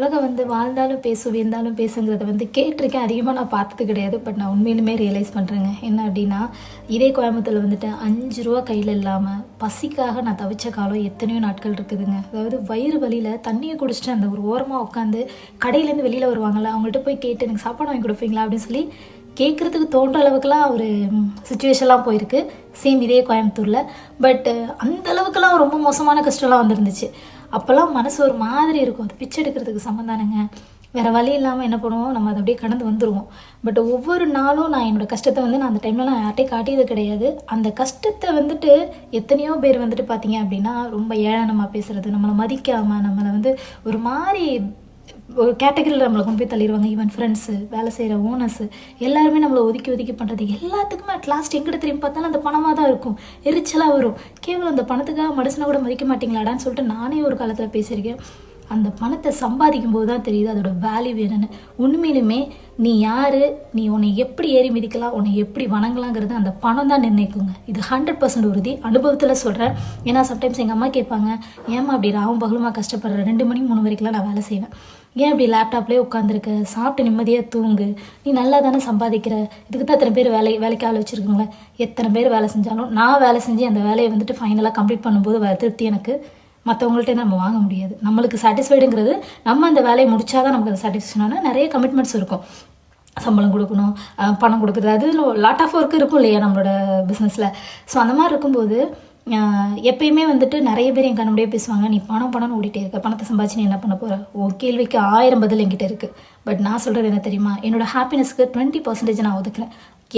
உலகம் வந்து வாழ்ந்தாலும் பேசு வீழ்ந்தாலும் பேசுங்கிறத வந்து கேட்டிருக்கேன். அதிகமாக நான் பார்த்தது கிடையாது பட் நான் உண்மையிலுமே ரியலைஸ் பண்ணுறேங்க என்ன அப்படின்னா இதே கோயம்புத்தூரில் வந்துட்டு அஞ்சு ரூபா கையில் இல்லாமல் பசிக்காக நான் தவிச்ச காலம் எத்தனையோ நாட்கள் இருக்குதுங்க. அதாவது வயிறு வலியில் தண்ணியை குடிச்சிட்டு அந்த ஒரு ஓரமாக உட்காந்து கடையிலேருந்து வெளியில் வருவாங்கள்ல அவங்கள்ட்ட போய் கேட்டு எனக்கு சாப்பாடு வாங்கி கொடுப்பீங்களா? அப்படின்னு சொல்லி கேட்குறதுக்கு தோன்ற அளவுக்குலாம் ஒரு சுச்சுவேஷன்லாம் போயிருக்கு. சேம் இதே கோயம்புத்தூரில். பட் அந்த அளவுக்குலாம் ரொம்ப மோசமான கஷ்டம்லாம் வந்துருந்துச்சு. அப்போல்லாம் மனசு ஒரு மாதிரி இருக்கும். அது பிச்சை எடுக்கிறதுக்கு சம்மந்தானங்க. வேறு வழி இல்லாமல் என்ன பண்ணுவோம்? நம்ம அதை அப்படியே கடந்து வந்துடுவோம் பட் ஒவ்வொரு நாளும் நான் என்னோட கஷ்டத்தை வந்து நான் அந்த டைமில் நான் யார்ட்டையும் காட்டியது கிடையாது. அந்த கஷ்டத்தை வந்துட்டு எத்தனையோ பேர் வந்துட்டு பார்த்தீங்க அப்படின்னா ரொம்ப ஏளனமாக பேசுகிறது நம்மளை மதிக்காமல் நம்மளை வந்து ஒரு மாதிரி ஒரு கேட்டகரியில் நம்மளை கொண்டு போய் தள்ளிடுவாங்க. ஈவன் ஃப்ரெண்ட்ஸு வேலை செய்கிற ஓனர்ஸு எல்லாருமே நம்மளை ஒதுக்கி ஒதுக்கி பண்ணுறது எல்லாத்துக்குமே அட் லாஸ்ட் எங்கிட்ட திரும்பி பார்த்தாலும் அந்த பணமாக தான் இருக்கும். எரிச்சலாக வரும். கேவலம் அந்த பணத்துக்காக மனுஷனை கூட மதிக்க மாட்டீங்களாடான்னு சொல்லிட்டு நானே ஒரு காலத்தில் பேசியிருக்கேன். அந்த பணத்தை சம்பாதிக்கும் போது தான் தெரியுது அதோட வேல்யூ என்னென்னு உண்மையிலுமே நீ யாரு? நீ உன்னை எப்படி ஏறி மிதிக்கலாம்? உன்னை எப்படி வணங்கலாங்கிறது அந்த பணம் தான் நிர்ணயிக்குங்க. இது ஹண்ட்ரட் பர்சன்ட் உறுதி அனுபவத்தில் சொல்கிறேன் ஏன்னா சம்டைம்ஸ் எங்கள் அம்மா கேட்பாங்க ஏமா அப்படி ராவும் பகலுமா கஷ்டப்படுற? ரெண்டு மணி மூணு வரைக்கும்லாம் நான் வேலை செய்வேன். ஏன் இப்படி லேப்டாப்லேயே உட்காந்துருக்க சாப்பிட்டு நிம்மதியாக தூங்கு. நீ நல்லா தானே சம்பாதிக்கிற? இதுக்கு தான் எத்தனை பேர் வேலை வேலைக்கு ஆள் வச்சுருக்கீங்களே எத்தனை பேர் வேலை செஞ்சாலும் நான் வேலை செஞ்சு அந்த வேலையை வந்துட்டு ஃபைனலாக கம்ப்ளீட் பண்ணும்போது வர திருப்தி எனக்கு. மற்றவங்கள்ட்ட நம்ம வாங்க முடியாது. நம்மளுக்கு சாட்டிஸ்ஃபைடுங்கிறது நம்ம அந்த வேலையை முடிச்சாதான் நமக்கு அது சாட்டிஸ்ஃபேக்ஷனான நிறைய கமிட்மெண்ட்ஸ் இருக்கும். சம்பளம் கொடுக்கணும் பணம் கொடுக்குறது. அது லாட் ஆஃப் ஒர்க் இருக்கும் இல்லையா நம்மளோட பிஸ்னஸில் ஸோ அந்த மாதிரி இருக்கும்போது எப்பயுமே வந்துட்டு நிறைய பேர் என் கண்ணுடைய பேசுவாங்க நீ பணம் பணம்னு ஓடிட்டே இருக்க. பணத்தை சம்பாதிச்சு நீ என்ன பண்ண போகிற ஓ கேள்விக்கு ஆயிரம் பதில் என்கிட்ட இருக்குது பட் நான் சொல்கிறது என்ன தெரியுமா? என்னோட ஹாப்பினஸ்க்கு டுவெண்ட்டி பர்சன்டேஜ் நான் ஒதுக்குறேன்.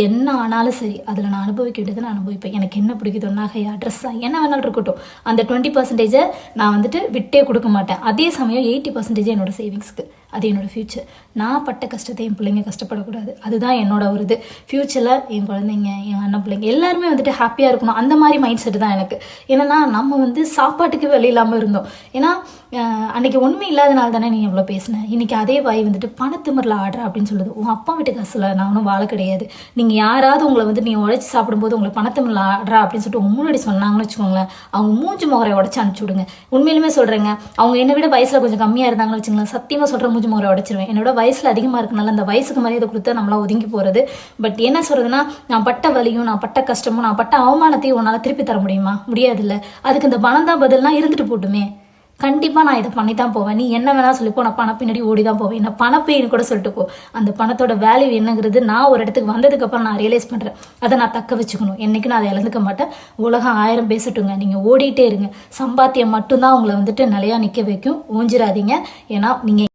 என்ன ஆனாலும் சரி அதில் நான் அனுபவிக்க வேண்டியதை நான் அனுபவிப்பேன். எனக்கு என்ன பிடிக்குதோ நகையா ட்ரெஸ்ஸா என்ன வேணாலும் இருக்கட்டும் அந்த டுவெண்ட்டி பர்சன்டேஜை நான் வந்துட்டு விட்டே கொடுக்க மாட்டேன். அதே சமயம் எயிட்டி பர்சன்டேஜ் என்னோட சேவிங்ஸ்க்கு அது என்னோடய ஃப்யூச்சர் நான் பட்ட கஷ்டத்தை என் பிள்ளைங்க கஷ்டப்படக்கூடாது. அதுதான் என்னோட ஒரு இது ஃப்யூச்சரில் என் குழந்தைங்க என் அண்ணன் பிள்ளைங்க எல்லாருமே வந்துட்டு ஹாப்பியாக இருக்கணும். அந்த மாதிரி மைண்ட் செட்டு தான் எனக்கு. ஏன்னா நம்ம வந்து சாப்பாட்டுக்கு வழி இல்லாமல் இருந்தோம். ஏன்னா அன்றைக்கி அன்னைக்கு ஒன்றுமே இல்லாதனால தானே நீ எவ்வளோ பேசின? இன்னைக்கு அதே வாய் வந்துட்டு பணத்துமரில் ஆடுற அப்படின்னு சொல்லுது. உன் அப்பா வீட்டு காசுல நான் ஒன்றும் வாழ கிடையாது. நீங்கள் யாராவது உங்களை வந்து நீ உழைச்சி சாப்பிடும்போது உங்களை பணத்துமரில் ஆடுறா அப்படின்னு சொல்லிட்டு முன்னாடி சொன்னாங்கன்னு வச்சுக்கோங்களேன் அவங்க மூஞ்சி முகரை உடச்சி அனுப்பிச்சி விடுங்க. உண்மையிலுமே சொல்கிறேங்க அவங்க என்னை விட வயசில் கொஞ்சம் கம்மியாக இருந்தாங்கன்னு வச்சுங்களேன் சத்தியமாக சொல்கிற மூஞ்சி முகரை உடச்சிருவேன். என்னோட வயசில் அதிகமாக இருக்கனால அந்த வயசுக்கு மரியாதை கொடுத்து நம்மளா ஒதுங்கி போகிறது பட் என்ன சொல்கிறதுனா நான் பட்ட வலியும் நான் பட்ட கஷ்டமும் நான் பட்ட அவமானத்தையும் உன்னால் திருப்பி தர முடியுமா? முடியாதுல்ல. அதுக்கு இந்த பணம் தான் பதில்னா இருந்துட்டு போட்டுமே. கண்டிப்பாக நான் இதை பண்ணி தான் போவேன். நீ என்ன வேணால் சொல்லிப்போ நான் பணம் பின்னாடி ஓடி தான் போவேன். என்ன பணப்பேன்னு கூட சொல்லிட்டு போ. அந்த பணத்தோட வேல்யூ என்னங்கிறது நான் ஒரு இடத்துக்கு வந்ததுக்கப்புறம் நான் ரியலைஸ் பண்ணுறேன் அதை நான் தக்க வச்சுக்கணும். என்றைக்கு நான் அதை இழந்துக்க மாட்டேன். உலகம் ஆயிரம் பேசட்டுங்க. நீங்கள் ஓடிட்டே இருங்க. சம்பாத்தியம் மட்டும்தான் உங்களை வந்துட்டு நிலையா நிற்க வைக்கும். ஊஞ்சிராதீங்க. ஏன்னா நீங்கள்